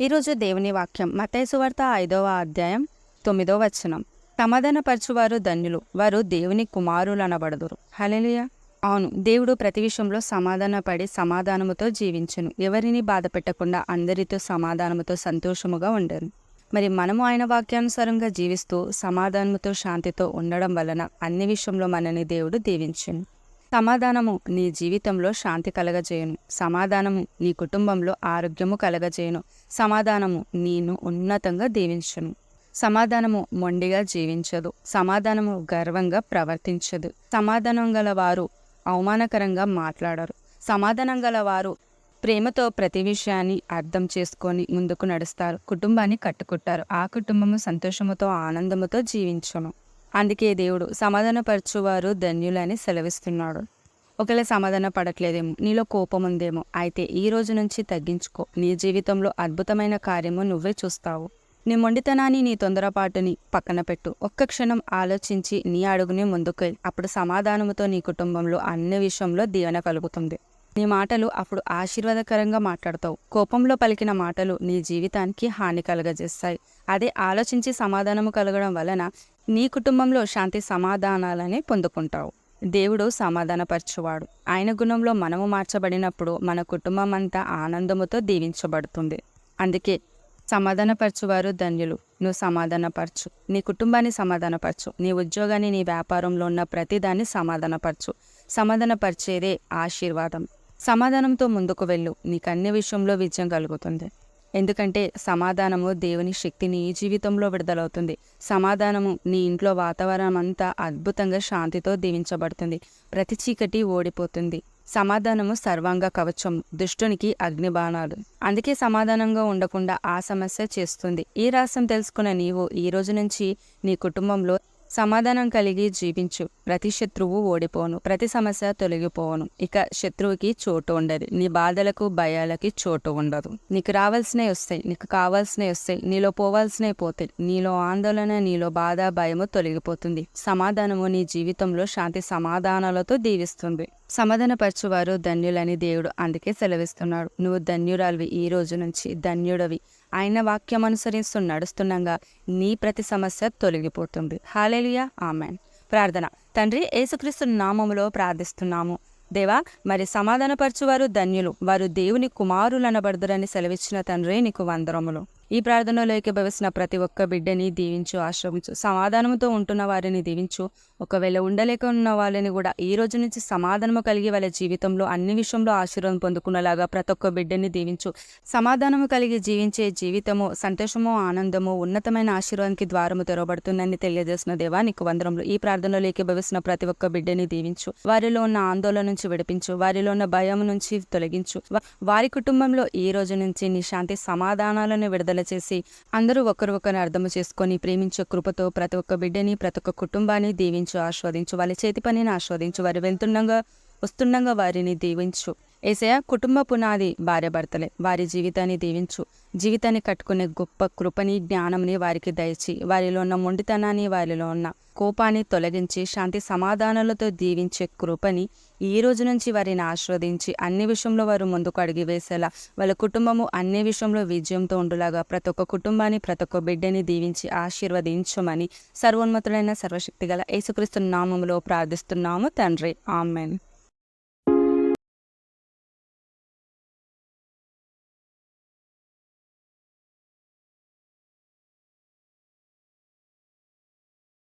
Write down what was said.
ఈరోజు దేవుని వాక్యం మతైసు వార్త ఐదవ అధ్యాయం తొమ్మిదవ వచనం. సమాధానపరచువారు ధన్యులు వారు దేవుని కుమారులు అనబడదురు హల్లెలూయా. అవును దేవుడు ప్రతి విషయంలో సమాధానపడి సమాధానముతో జీవించును. ఎవరిని బాధ పెట్టకుండా అందరితో సమాధానముతో సంతోషముగా ఉండరు. మరి మనము ఆయన వాక్యానుసారంగా జీవిస్తూ సమాధానముతో శాంతితో ఉండడం వలన అన్ని విషయంలో మనని దేవుడు దీవించును. సమాధానము నీ జీవితంలో శాంతి కలగజేయను. సమాధానము నీ కుటుంబంలో ఆరోగ్యము కలగజేయను. సమాధానము నేను ఉన్నతంగా దీవించను. సమాధానము మొండిగా జీవించదు. సమాధానము గర్వంగా ప్రవర్తించదు. సమాధానం గల వారు అవమానకరంగా మాట్లాడరు. సమాధానం గల వారు ప్రేమతో ప్రతి విషయాన్ని అర్థం చేసుకొని ముందుకు నడుస్తారు. కుటుంబాన్ని కట్టుకుంటారు. ఆ కుటుంబము సంతోషముతో ఆనందముతో జీవించును. అందుకే దేవుడు సమాధానపరచువారు ధన్యులని సెలవిస్తున్నాడు. ఒకవేళ సమాధాన పడట్లేదేమో నీలో కోపం ఉందేమో అయితే ఈ రోజు నుంచి తగ్గించుకో. నీ జీవితంలో అద్భుతమైన కార్యము నువ్వే చూస్తావు. నీ మొండితనాన్ని నీ తొందరపాటుని పక్కన పెట్టు. ఒక్క క్షణం ఆలోచించి నీ అడుగుని ముందుకు వెళ్ళు. అప్పుడు సమాధానముతో నీ కుటుంబంలో అన్ని విషయంలో దీవెన కలుగుతుంది. నీ మాటలు అప్పుడు ఆశీర్వాదకరంగా మాట్లాడతావు. కోపంలో పలికిన మాటలు నీ జీవితానికి హాని కలగజేస్తాయి. అదే ఆలోచించి సమాధానము కలగడం వలన నీ కుటుంబంలో శాంతి సమాధానాలనే పొందుకుంటావు. దేవుడు సమాధానపరచువాడు. ఆయన గుణంలో మనము మార్చబడినప్పుడు మన కుటుంబం అంతా ఆనందముతో దీవించబడుతుంది. అందుకే సమాధానపరచువారు ధన్యులు. నువ్వు సమాధానపరచు. నీ కుటుంబాన్ని సమాధానపరచు. నీ ఉద్యోగాన్ని నీ వ్యాపారంలో ఉన్న ప్రతిదాన్ని సమాధానపరచు. సమాధానపరిచేదే ఆశీర్వాదం. సమాధానంతో ముందుకు వెళ్ళు. నీకు అన్ని విషయంలో విజయం కలుగుతుంది. ఎందుకంటే సమాధానము దేవుని శక్తి నీ జీవితంలో విడుదలవుతుంది. సమాధానము నీ ఇంట్లో వాతావరణం అంతా అద్భుతంగా శాంతితో దీవించబడుతుంది. ప్రతి చీకటి ఓడిపోతుంది. సమాధానము సర్వాంగ కవచం దుష్టునికి అగ్నిబాణాలు. అందుకే సమాధానంగా ఉండకుండా ఆ సమస్య చేస్తుంది. ఈ రహస్యం తెలుసుకున్న నీవు ఈ రోజు నుంచి నీ కుటుంబంలో సమాధానం కలిగి జీవించు. ప్రతి శత్రువు ఓడిపోను. ప్రతి సమస్య తొలగిపోవను ఇక శత్రువుకి చోటు ఉండదు. నీ బాధలకు భయాలకి చోటు ఉండదు. నీకు రావాల్సినవి వస్తాయి. నీకు కావాల్సినవి వస్తాయి. నీలో పోవాల్సినవి పోతాయి. నీలో ఆందోళన నీలో బాధ భయము తొలగిపోతుంది. సమాధానము నీ జీవితంలో శాంతి సమాధానాలతో దీవిస్తుంది. సమాధానపరచువారు ధన్యులని దేవుడు అందుకే సెలవిస్తున్నాడు. నువ్వు ధన్యురాలివి. ఈ రోజు నుంచి ధన్యుడవి. ఆయన వాక్యం అనుసరిస్తూ నడుస్తుండగా నీ ప్రతి సమస్య తొలగిపోతుంది. Hallelujah amen. ప్రార్థన. తండ్రి యేసుక్రీస్తు నామములో ప్రార్థిస్తున్నాము. దేవా మరి సమాధానపరచువారు ధన్యులు. వారు దేవుని కుమారులు అనబడదురని సెలవిచ్చిన తండ్రి నీకు వందరములు. ఈ ప్రార్థనలో ఏకీభవిస్తున్న ప్రతి ఒక్క బిడ్డని దీవించు ఆశ్రమించు సమాధానంతో ఉంటున్న వారిని దీవించు. ఒకవేళ ఉండలేక ఉన్న వాళ్ళని కూడా ఈ రోజు నుంచి సమాధానము కలిగి వాళ్ళ జీవితంలో అన్ని విషయంలో ఆశీర్వాదం పొందుకునేలాగా ప్రతి ఒక్క బిడ్డని దీవించు. సమాధానము కలిగి జీవించే జీవితము సంతోషము ఆనందము ఉన్నతమైన ఆశీర్వాదానికి ద్వారము తెరవబడుతుందని తెలియజేసిన దేవా నీకు వందరములు ఈ ప్రార్థనలో ఏకీభవిస్తున్న ప్రతి ఒక్క బిడ్డని దీవించు. వారిలో ఉన్న ఆందోళన నుంచి విడిపించు. వారిలో ఉన్న భయం నుంచి తొలగించు. వారి కుటుంబంలో ఈ రోజు నుంచి నీ శాంతి సమాధానాలను విడుదల చేసి అందరూ ఒకరు ఒకరు అర్థం చేసుకొని ప్రేమించే కృపతో ప్రతి ఒక్క బిడ్డని ప్రతి ఒక్క కుటుంబాన్ని దీవించు ఆస్వాదించు వాళ్ళ చేతి పనిని ఆస్వాదించు. వారు వెళ్తుండగా వస్తుండగా వారిని దీవించు. ఏసయ కుటుంబ పునాది భార్యభర్తలే వారి జీవితాన్ని దీవించు. జీవితాన్ని కట్టుకునే గొప్ప కృపని జ్ఞానంని వారికి దయచి వారిలో ఉన్న మొండితనాన్ని వారిలో ఉన్న కోపాన్ని తొలగించి శాంతి సమాధానాలతో దీవించే కృపని ఈ రోజు నుంచి వారిని ఆస్వాదించి అన్ని విషయంలో వారు ముందుకు అడిగి వేసేలా వాళ్ళ కుటుంబము అన్ని విషయంలో విజయంతో ఉండులాగా ప్రతి ఒక్క కుటుంబాన్ని ప్రతి ఒక్క బిడ్డని దీవించి ఆశీర్వదించమని సర్వోన్నతుడైన సర్వశక్తి గల యేసుక్రీస్తు నామములో ప్రార్థిస్తున్నాము తండ్రి. ఆమెన్.